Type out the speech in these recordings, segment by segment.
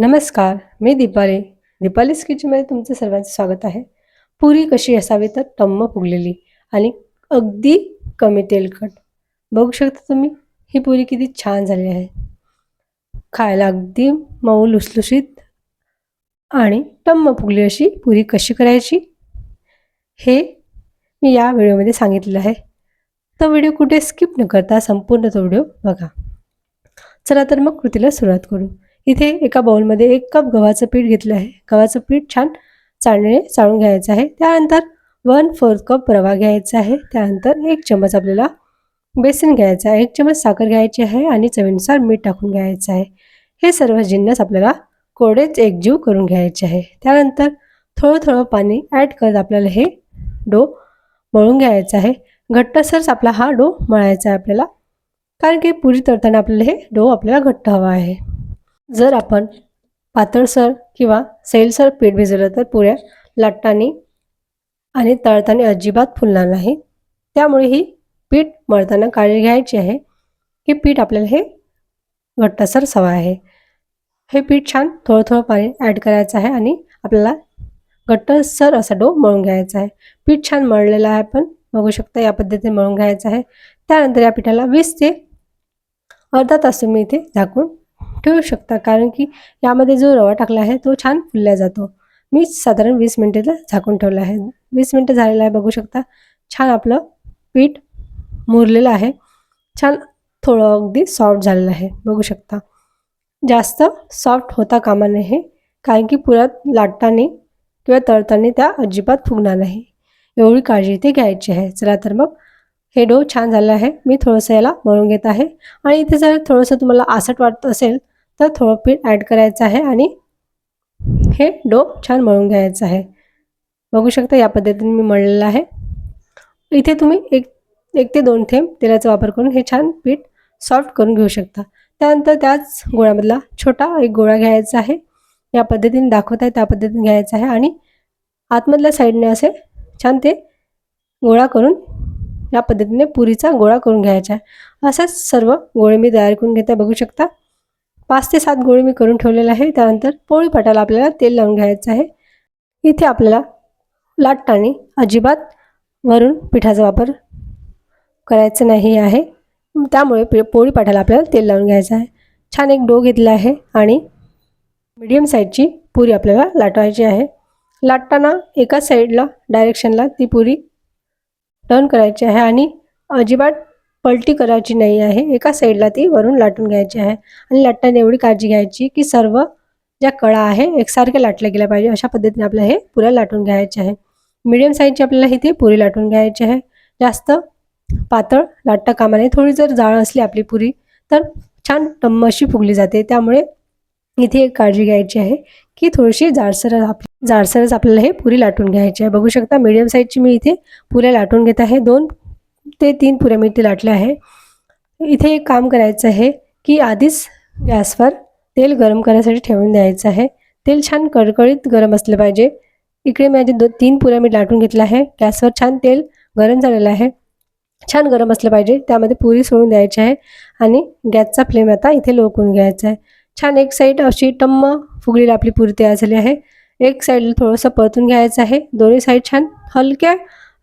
नमस्कार मी दीपाली. दीपालीस किचनमध्ये तुमचं सर्वांचं स्वागत आहे. पुरी कशी असावी तर टम्म फुगलेली आणि अगदी कमी तेलकट. बघू शकता तुम्ही ही पुरी किती छान झाली आहे. खायला अगदी मऊ लुसलुशीत आणि टम्म फुगली अशी पुरी कशी करायची? हे मी या व्हिडिओमध्ये सांगितलेलं आहे. तर व्हिडिओ कुठे स्किप न करता संपूर्ण तो व्हिडिओ बघा. चला तर मग कृतीला सुरुवात करू. इथे एका बाउलमध्ये एक कप गव्हाचं पीठ घेतलं आहे. गव्हाचं पीठ छान चाळणीने चाळून घ्यायचं आहे. त्यानंतर वन फोर्थ कप रवा घ्यायचा आहे. त्यानंतर एक चमच आपल्याला बेसन घ्यायचं आहे. एक चमच साखर घ्यायची आहे आणि चवीनुसार मीठ टाकून घ्यायचं आहे. हे सर्व जिन्नस आपल्याला कोरडेच एकजीव करून घ्यायचे आहे. त्यानंतर थोडं थोडं पाणी ॲड करत आपल्याला हे डो मळून घ्यायचं आहे. घट्टसरच आपला हा डो मळायचा आहे आपल्याला. कारण की पुरी तरताना आपल्याला हे डो आपल्याला घट्ट हवा आहे. जर आपण पातळसर किंवा सैलसर पीठ भिजवलं तर पुऱ्या लाटताना आणि तळताना अजिबात फुलणार नाही. त्यामुळे ही पीठ मळताना काळजी घ्यायची आहे की पीठ आपल्याला हे घट्टसर हवं आहे. हे पीठ छान थोडं थोडं पाणी ॲड करायचं आहे आणि आपल्याला घट्टसर असा डो मळून घ्यायचा आहे. पीठ छान मळलेलं आहे आपण बघू शकता या पद्धतीने मळून घ्यायचं आहे. त्यानंतर या पिठाला वीस ते अर्धा तास तुम्ही इथे झाकून ठेवू शकता. कारण की यामध्ये जो रवा टाकला आहे तो छान फुलला जातो. मी साधारण वीस मिनिटेला झाकून ठेवलं आहे. वीस मिनटं झालेलं आहे बघू शकता. छान आपलं पीठ मुरलेलं आहे. छान थोडं अगदी सॉफ्ट झालेलं आहे बघू शकता. जास्त सॉफ्ट होता कामा नये कारण की पुरात लाटताना किंवा तळताना त्या अजिबात फुगणार नाही. एवढी काळजी इथे घ्यायची आहे. चला तर मग हे डो छान झालं आहे. मी थोडंसं याला मळून घेत आहे. आणि इथे जर थोडंसं तुम्हाला आसट वाटत असेल तर थोडं पीठ ॲड करायचं आहे आणि हे डो छान मळून घ्यायचं आहे. बघू शकता या पद्धतीने मी मळलेलं आहे. इथे तुम्ही एक एक ते दोन थेंब तेलाचा वापर करून हे छान पीठ सॉफ्ट करून घेऊ शकता. त्यानंतर त्याच गोळ्यामधला छोटा एक गोळा घ्यायचा आहे. या पद्धतीने दाखवत आहे त्या पद्धतीने घ्यायचा आहे आणि आतमधल्या साईडने असे छान ते गोळा करून या पद्धतीने पुरीचा गोळा करून घ्यायचा आहे. असाच सर्व गोळे मी तयार करून घेते. बघू शकता पाच ते सात गोळे मी करून ठेवलेले आहे. त्यानंतर पोळी पाटाला आपल्याला तेल लावून घ्यायचं आहे. इथे आपल्याला लाटताना अजिबात वरून पिठाचा वापर करायचा नाही आहे. त्यामुळे पि पोळी पाटाला आपल्याला तेल लावून घ्यायचं आहे. छान एक डो घेतला आहे आणि मीडियम साईजची पुरी आपल्याला लाटवायची आहे. लाटताना एका साईडला डायरेक्शनला ती पुरी टर्न करायची आहे आणि अजिबात पलटी करायची नाही आहे. एका साईडला ती वरून लाटून घ्यायची आहे. आणि लाटताना एवढी काळजी घ्यायची की सर्व ज्या कळा आहे एकसारख्या लाटल्या गेल्या पाहिजे. अशा पद्धतीने आपल्याला हे पुऱ्या लाटून घ्यायचे आहे. मिडियम साईजची आपल्याला इथे पुरी लाटून घ्यायची आहे. जास्त पातळ लाटता कामाने थोडी जर जाळ असली आपली पुरी तर छान टम्म अशी फुगली जाते. त्यामुळे इथे एक काळजी घ्यायची आहे की थोडीशी जाडसर आप जाडसरच आपल्याला हे पुरी लाटून घ्यायची आहे. बघू शकता मीडियम साईजची मी इथे पुऱ्या लाटून घेत आहे. दोन ते तीन पुऱ्या मी इथे लाटले आहे. इथे एक काम करायचं आहे की आधीच गॅसवर तेल गरम करण्यासाठी ठेवून द्यायचं आहे. तेल छान कडकडीत गरम असलं पाहिजे. इकडे माझे दो तीन पुऱ्या मी लाटून घेतला आहे. गॅसवर छान तेल गरम झालेलं आहे. छान गरम असलं पाहिजे. त्यामध्ये पुरी सोडून द्यायची आहे आणि गॅसचा फ्लेम आता इथे लो करून घ्यायचा आहे. छान एक साईड अशी टम्म फुगलेली आपली पुरी तयार झाली आहे. एक साईडला थोडंसं परतून घ्यायचं आहे. दोन्ही साईड छान हलक्या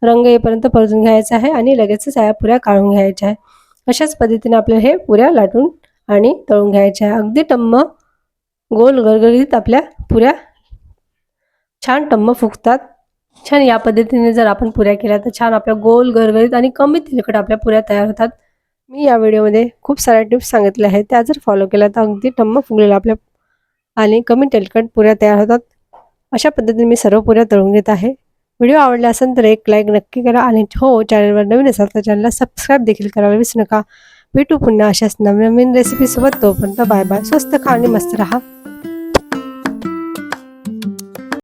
रंग येईपर्यंत परतून घ्यायचा आहे आणि लगेचच या पुऱ्या काढून घ्यायच्या आहे. अशाच पद्धतीने आपल्याला हे पुऱ्या लाटून आणि तळून घ्यायच्या आहे. अगदी टम्म गोल गरगरीत आपल्या पुऱ्या छान टम्म फुगतात. छान या पद्धतीने जर आपण पुऱ्या केल्या तर छान आपल्या गोल गरगरीत आणि कमी तेलकट आपल्या पुऱ्या तयार होतात. मी या व्हिडिओमध्ये खूप साऱ्या टिप्स सांगितल्या आहेत. त्या जर फॉलो केल्या तर अगदी टम्म फुगलेल्या आपल्या आणि कमी तेलकट पुऱ्या तयार होतात. अशा पद्धतीने मी सर्व पुऱ्या तळून घेत आहे. व्हिडिओ आवडला असेल तर एक लाईक नक्की करा आणि हो चॅनलवर नवीन असाल तर चॅनलला सबस्क्राईब देखील करायला विसरू नका. भेटू पुन्हा अशाच नवीन नवीन रेसिपीसोबत तोपर्यंत बाय बाय स्वस्त खा आणि मस्त राहा.